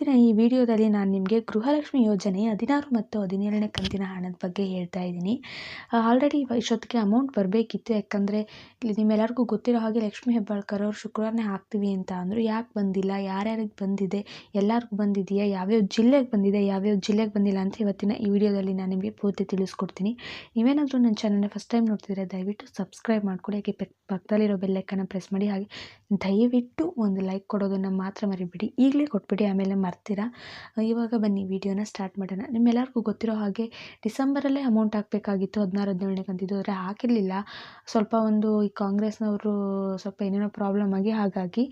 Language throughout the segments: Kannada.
ಇವತ್ತಿನ ಈ ವಿಡಿಯೋದಲ್ಲಿ ನಾನು ನಿಮಗೆ ಗೃಹಲಕ್ಷ್ಮಿ ಯೋಜನೆ ಹದಿನಾರು ಮತ್ತು ಹದಿನೇಳನೇ ಕಂತಿನ ಹಣದ ಬಗ್ಗೆ ಹೇಳ್ತಾ ಇದ್ದೀನಿ. ಆಲ್ರೆಡಿ ಇಷ್ಟೊತ್ತಿಗೆ ಅಮೌಂಟ್ ಬರಬೇಕಿತ್ತು. ಯಾಕಂದರೆ ಇಲ್ಲಿ ನಿಮ್ಮೆಲ್ಲರಿಗೂ ಗೊತ್ತಿರೋ ಹಾಗೆ ಲಕ್ಷ್ಮೀ ಹೆಬ್ಬಾಳ್ಕರ್ ಅವರು ಶುಕ್ರವಾರನೇ ಹಾಕ್ತೀವಿ ಅಂತ ಅಂದರು. ಯಾಕೆ ಬಂದಿಲ್ಲ? ಯಾರ್ಯಾರಿಗೆ ಬಂದಿದೆ? ಎಲ್ಲರಿಗೂ ಬಂದಿದೆಯಾ? ಯಾವ್ಯಾವ ಜಿಲ್ಲೆಗೆ ಬಂದಿದೆ? ಯಾವ್ಯಾವ ಜಿಲ್ಲೆಗೆ ಬಂದಿಲ್ಲ ಅಂತ ಇವತ್ತಿನ ಈ ವಿಡಿಯೋದಲ್ಲಿ ನಾನು ನಿಮಗೆ ಪೂರ್ತಿ ತಿಳಿಸ್ಕೊಡ್ತೀನಿ. ನೀವೇನಾದರೂ ನನ್ನ ಚಾನಲ್ನ ಫಸ್ಟ್ ಟೈಮ್ ನೋಡ್ತಿದ್ರೆ ದಯವಿಟ್ಟು ಸಬ್ಸ್ಕ್ರೈಬ್ ಮಾಡ್ಕೊಳ್ಳಿ ಹಾಗೆ ಪಕ್- ಪಕ್ಕದಲ್ಲಿರೋ ಬೆಲ್ಲೈಕನ್ನು ಪ್ರೆಸ್ ಮಾಡಿ. ಹಾಗೆ ದಯವಿಟ್ಟು ಒಂದು ಲೈಕ್ ಕೊಡೋದನ್ನು ಮಾತ್ರ ಮರಿಬೇಡಿ. ಈಗಲೇ ಕೊಟ್ಬಿಡಿ. ಆಮೇಲೆ ಮರ್ತೀರಾ ಇವಾಗ ಬನ್ನಿ, ವಿಡಿಯೋನ ಸ್ಟಾರ್ಟ್ ಮಾಡೋಣ. ನಿಮ್ಮೆಲ್ಲರಿಗೂ ಗೊತ್ತಿರೋ ಹಾಗೆ ಡಿಸೆಂಬರಲ್ಲೇ ಅಮೌಂಟ್ ಹಾಕಬೇಕಾಗಿತ್ತು, ಹದಿನಾರು, ಹದಿನೇಳನೇ ಕಂತಿದ್ದು. ಆದರೆ ಹಾಕಿರಲಿಲ್ಲ. ಸ್ವಲ್ಪ ಒಂದು ಈ ಕಾಂಗ್ರೆಸ್ನವರು ಸ್ವಲ್ಪ ಏನೇನೋ ಪ್ರಾಬ್ಲಮ್ ಆಗಿ, ಹಾಗಾಗಿ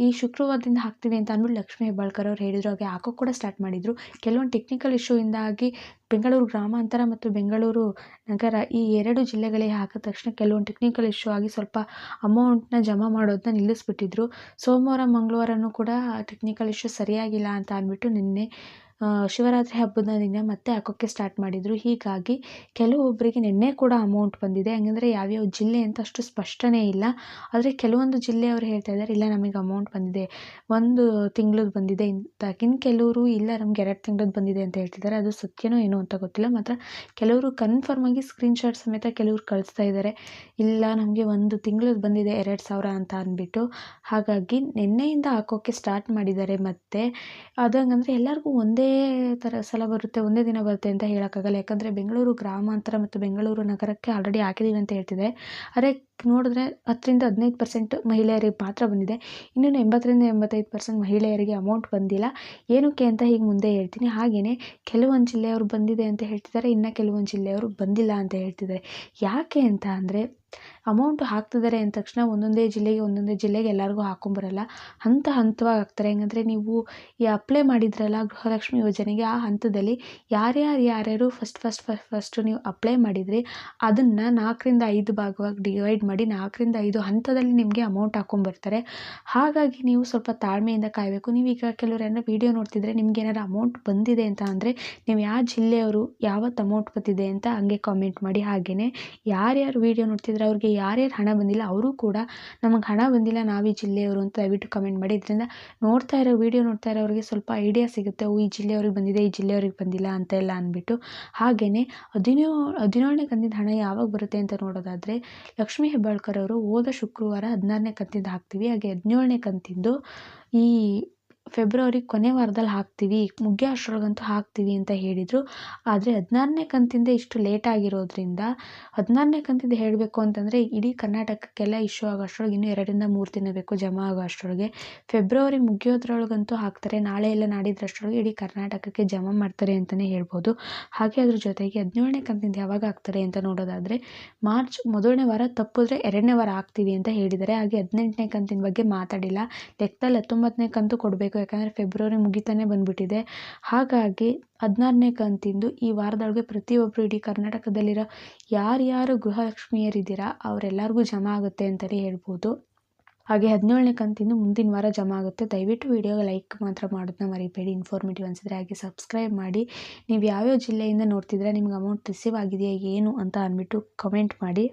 ಈ ಶುಕ್ರವಾರದಿಂದ ಹಾಕ್ತೀವಿ ಅಂತ ಅಂದ್ಬಿಟ್ಟು ಲಕ್ಷ್ಮೀ ಹೆಬ್ಬಾಳ್ಕರ್ ಅವ್ರು ಹೇಳಿದ್ರು, ಹಾಗೆ ಹಾಕೋ ಕೂಡ ಸ್ಟಾರ್ಟ್ ಮಾಡಿದರು. ಕೆಲವೊಂದು ಟೆಕ್ನಿಕಲ್ ಇಶ್ಯೂಯಿಂದಾಗಿ ಬೆಂಗಳೂರು ಗ್ರಾಮಾಂತರ ಮತ್ತು ಬೆಂಗಳೂರು ನಗರ ಈ ಎರಡು ಜಿಲ್ಲೆಗಳಿಗೆ ಹಾಕಿದ ತಕ್ಷಣ ಕೆಲವೊಂದು ಟೆಕ್ನಿಕಲ್ ಇಶ್ಯೂ ಆಗಿ ಸ್ವಲ್ಪ ಅಮೌಂಟ್ನ ಜಮಾ ಮಾಡೋದನ್ನ ನಿಲ್ಲಿಸ್ಬಿಟ್ಟಿದ್ರು. ಸೋಮವಾರ, ಮಂಗಳವಾರನೂ ಕೂಡ ಟೆಕ್ನಿಕಲ್ ಇಶ್ಯೂ ಸರಿಯಾಗಿಲ್ಲ ಅಂತ ಅಂದ್ಬಿಟ್ಟು ನಿನ್ನೆ ಶಿವರಾತ್ರಿ ಹಬ್ಬದ ದಿನ ಮತ್ತೆ ಹಾಕೋಕ್ಕೆ ಸ್ಟಾರ್ಟ್ ಮಾಡಿದರು. ಹೀಗಾಗಿ ಕೆಲವೊಬ್ಬರಿಗೆ ನಿನ್ನೆ ಕೂಡ ಅಮೌಂಟ್ ಬಂದಿದೆ. ಹಂಗಂದರೆ ಯಾವ್ಯಾವ ಜಿಲ್ಲೆ ಅಂತ ಅಷ್ಟು ಸ್ಪಷ್ಟನೇ ಇಲ್ಲ. ಆದರೆ ಕೆಲವೊಂದು ಜಿಲ್ಲೆಯವರು ಹೇಳ್ತಾ ಇದ್ದಾರೆ ಇಲ್ಲ ನಮಗೆ ಅಮೌಂಟ್ ಬಂದಿದೆ, ಒಂದು ತಿಂಗಳದ್ದು ಬಂದಿದೆ ಅಂತ ಇನ್ನು ಕೆಲವರು ಇಲ್ಲ ನಮ್ಗೆ ಎರಡು ತಿಂಗಳದ್ದು ಬಂದಿದೆ ಅಂತ ಹೇಳ್ತಿದ್ದಾರೆ ಅದು ಸತ್ಯನೋ ಏನೋ ಅಂತ ಗೊತ್ತಿಲ್ಲ. ಮಾತ್ರ ಕೆಲವರು ಕನ್ಫರ್ಮ್ ಆಗಿ ಸ್ಕ್ರೀನ್ಶಾಟ್ ಸಮೇತ ಕೆಲವರು ಕಳಿಸ್ತಾ ಇದ್ದಾರೆ ಇಲ್ಲ ನಮಗೆ ಒಂದು ತಿಂಗಳದ್ದು ಬಂದಿದೆ, ಎರಡು ಸಾವಿರ ಅಂತ ಅಂದ್ಬಿಟ್ಟು. ಹಾಗಾಗಿ ನಿನ್ನೆಯಿಂದ ಹಾಕೋಕ್ಕೆ ಸ್ಟಾರ್ಟ್ ಮಾಡಿದ್ದಾರೆ ಮತ್ತೆ. ಅದು ಹಂಗಂದ್ರೆ ಎಲ್ಲರಿಗೂ ಒಂದೇ ಥರ ಸಲ ಬರುತ್ತೆ, ಒಂದೇ ದಿನ ಬರುತ್ತೆ ಅಂತ ಹೇಳೋಕ್ಕಾಗಲ್ಲ. ಯಾಕಂದರೆ ಬೆಂಗಳೂರು ಗ್ರಾಮಾಂತರ ಮತ್ತು ಬೆಂಗಳೂರು ನಗರಕ್ಕೆ ಆಲ್ರೆಡಿ ಹಾಕಿದ್ದೀವಿ ಅಂತ ಹೇಳ್ತಿದೆ. ಆದರೆ ನೋಡಿದ್ರೆ ಹತ್ತರಿಂದ ಹದಿನೈದು ಪರ್ಸೆಂಟ್ ಮಹಿಳೆಯರಿಗೆ ಮಾತ್ರ ಬಂದಿದೆ. ಇನ್ನೂ ಎಂಬತ್ತರಿಂದ ಎಂಬತ್ತೈದು ಪರ್ಸೆಂಟ್ ಮಹಿಳೆಯರಿಗೆ ಅಮೌಂಟ್ ಬಂದಿಲ್ಲ. ಏನಕ್ಕೆ ಅಂತ ಹೀಗೆ ಮುಂದೆ ಹೇಳ್ತೀನಿ. ಹಾಗೆಯೇ ಕೆಲವೊಂದು ಜಿಲ್ಲೆಯವರು ಬಂದಿದೆ ಅಂತ ಹೇಳ್ತಿದ್ದಾರೆ, ಇನ್ನು ಕೆಲವೊಂದು ಜಿಲ್ಲೆಯವರು ಬಂದಿಲ್ಲ ಅಂತ ಹೇಳ್ತಿದ್ದಾರೆ. ಯಾಕೆ ಅಂತ ಅಂದರೆ ಅಮೌಂಟ್ ಹಾಕ್ತಿದ್ದಾರೆ ಅಂದ ತಕ್ಷಣ ಒಂದೊಂದೇ ಜಿಲ್ಲೆಗೆ ಒಂದೊಂದೇ ಜಿಲ್ಲೆಗೆ ಎಲ್ಲರಿಗೂ ಹಾಕೊಂಬರಲ್ಲ. ಹಂತ ಹಂತವಾಗಿ ಹಾಕ್ತಾರೆ. ಹೆಂಗಂದರೆ ನೀವು ಈ ಅಪ್ಲೈ ಮಾಡಿದ್ರಲ್ಲ ಗೃಹಲಕ್ಷ್ಮಿ ಯೋಜನೆಗೆ ಆ ಹಂತದಲ್ಲಿ ಯಾರ್ಯಾರು ಯಾರ್ಯಾರು ಫಸ್ಟ್ ಫಸ್ಟ್ ಫಸ್ಟ್ ಫಸ್ಟು ನೀವು ಅಪ್ಲೈ ಮಾಡಿದ್ರೆ ಅದನ್ನು ನಾಲ್ಕರಿಂದ ಐದು ಭಾಗವಾಗಿ ಡಿವೈಡ್ ಮಾಡಿ ನಾಲ್ಕರಿಂದ ಐದು ಹಂತದಲ್ಲಿ ನಿಮಗೆ ಅಮೌಂಟ್ ಹಾಕೊಂಬರ್ತಾರೆ. ಹಾಗಾಗಿ ನೀವು ಸ್ವಲ್ಪ ತಾಳ್ಮೆಯಿಂದ ಕಾಯಬೇಕು. ನೀವೀಗ ಕೆಲವರು ಏನಾರು ವೀಡಿಯೋ ನೋಡ್ತಿದ್ರೆ ನಿಮ್ಗೆ ಏನಾರು ಅಮೌಂಟ್ ಬಂದಿದೆ ಅಂತ ಅಂದರೆ ನೀವು ಯಾವ ಜಿಲ್ಲೆಯವರು ಯಾವತ್ತು ಅಮೌಂಟ್ ಬಂದಿದೆ ಅಂತ ಹಂಗೆ ಕಾಮೆಂಟ್ ಮಾಡಿ. ಹಾಗೆಯೇ ಯಾರ್ಯಾರು ವೀಡಿಯೋ ನೋಡ್ತಿದ್ರೆ ಅವ್ರಿಗೆ ಯಾರ್ಯಾರು ಹಣ ಬಂದಿಲ್ಲ, ಅವರು ಕೂಡ ನಮಗೆ ಹಣ ಬಂದಿಲ್ಲ, ನಾವು ಜಿಲ್ಲೆಯವರು ಅಂತ ದಯವಿಟ್ಟು ಕಮೆಂಟ್ ಮಾಡಿ. ಇದರಿಂದ ನೋಡ್ತಾ ಇರೋ ವೀಡಿಯೋ ನೋಡ್ತಾ ಇರೋರಿಗೆ ಸ್ವಲ್ಪ ಐಡಿಯಾ ಸಿಗುತ್ತೆ, ಓ, ಈ ಜಿಲ್ಲೆಯವ್ರಿಗೆ ಬಂದಿದೆ, ಈ ಜಿಲ್ಲೆಯವ್ರಿಗೆ ಬಂದಿಲ್ಲ ಅಂತ ಎಲ್ಲ ಅಂದ್ಬಿಟ್ಟು. ಹಾಗೆಯೇ ಹದಿನೇಳು ಹದಿನೇಳನೇ ಕಂತಿನ ಹಣ ಯಾವಾಗ ಬರುತ್ತೆ ಅಂತ ನೋಡೋದಾದರೆ ಲಕ್ಷ್ಮೀ ಹೆಬ್ಬಾಳ್ಕರ್ ಅವರು ಹೋದ ಶುಕ್ರವಾರ ಹದಿನಾರನೇ ಕಂತಿಂದ ಹಾಕ್ತೀವಿ. ಹಾಗೆ ಹದಿನೇಳನೇ ಕಂತಿಂದು ಈ ಫೆಬ್ರವರಿ ಕೊನೆ ವಾರದಲ್ಲಿ ಹಾಕ್ತೀವಿ, ಮುಗಿಯೋ ಅಷ್ಟರೊಳಗಂತೂ ಹಾಕ್ತೀವಿ ಅಂತ ಹೇಳಿದರು. ಆದರೆ ಹದಿನಾರನೇ ಕಂತಿಂದ ಇಷ್ಟು ಲೇಟ್ ಆಗಿರೋದ್ರಿಂದ, ಹದಿನಾರನೇ ಕಂತಿಂದ ಹೇಳಬೇಕು ಅಂತಂದರೆ ಇಡೀ ಕರ್ನಾಟಕಕ್ಕೆಲ್ಲ ಇಶ್ಯೂ ಆಗೋ ಅಷ್ಟರೊಳಗೆ ಇನ್ನೂ ಎರಡರಿಂದ ಮೂರು ದಿನ ಬೇಕು ಜಮಾ ಆಗೋ ಅಷ್ಟರೊಳಗೆ ಫೆಬ್ರವರಿ ಮುಗಿಯೋದ್ರೊಳಗಂತೂ ಹಾಕ್ತಾರೆ, ನಾಳೆ ಇಲ್ಲ ನಾಡಿದ್ರಷ್ಟರೊಳಗೆ ಇಡೀ ಕರ್ನಾಟಕಕ್ಕೆ ಜಮಾ ಮಾಡ್ತಾರೆ ಅಂತಲೇ ಹೇಳ್ಬೋದು. ಹಾಗೆ ಅದ್ರ ಜೊತೆಗೆ ಹದಿನೇಳನೇ ಕಂತಿಂದ ಯಾವಾಗ ಹಾಕ್ತಾರೆ ಅಂತ ನೋಡೋದಾದರೆ, ಮಾರ್ಚ್ ಮೊದಲನೇ ವಾರ ತಪ್ಪಿದ್ರೆ ಎರಡನೇ ವಾರ ಹಾಕ್ತೀವಿ ಅಂತ ಹೇಳಿದ್ದಾರೆ. ಹಾಗೆ ಹದಿನೆಂಟನೇ ಕಂತಿನ ಬಗ್ಗೆ ಮಾತಾಡಿಲ್ಲ, ಲೆಕ್ಕದಲ್ಲಿ ಹತ್ತೊಂಬತ್ತನೇ ಕಂತು ಕೊಡಬೇಕು ಯಾಕಂದರೆ ಫೆಬ್ರವರಿ ಮುಗಿತಾನೆ ಬಂದ್ಬಿಟ್ಟಿದೆ. ಹಾಗಾಗಿ ಹದಿನಾರನೇ ಕಂತಿಂದು ಈ ವಾರದೊಳಗೆ ಪ್ರತಿಯೊಬ್ಬರು ಇಡೀ ಕರ್ನಾಟಕದಲ್ಲಿರೋ ಯಾರ್ಯಾರು ಗೃಹಲಕ್ಷ್ಮಿಯರಿದ್ದೀರಾ ಅವರೆಲ್ಲರಿಗೂ ಜಮಾ ಆಗುತ್ತೆ ಅಂತಲೇ ಹೇಳ್ಬೋದು. ಹಾಗೆ ಹದಿನೇಳನೇ ಕಂತಿಂದು ಮುಂದಿನ ವಾರ ಜಮಾ ಆಗುತ್ತೆ. ದಯವಿಟ್ಟು ವಿಡಿಯೋಗೆ ಲೈಕ್ ಮಾತ್ರ ಮಾಡೋದನ್ನ ಮರಿಬೇಡಿ. ಇನ್ಫಾರ್ಮೇಟಿವ್ ಅನಿಸಿದ್ರೆ ಹಾಗೆ ಸಬ್ಸ್ಕ್ರೈಬ್ ಮಾಡಿ. ನೀವು ಯಾವ್ಯಾವ ಜಿಲ್ಲೆಯಿಂದ ನೋಡ್ತಿದ್ರೆ ನಿಮ್ಗೆ ಅಮೌಂಟ್ ರಿಸೀವ್ ಆಗಿದೆಯಾ, ಏನು ಅಂತ ಅಂದ್ಬಿಟ್ಟು ಕಮೆಂಟ್ ಮಾಡಿ.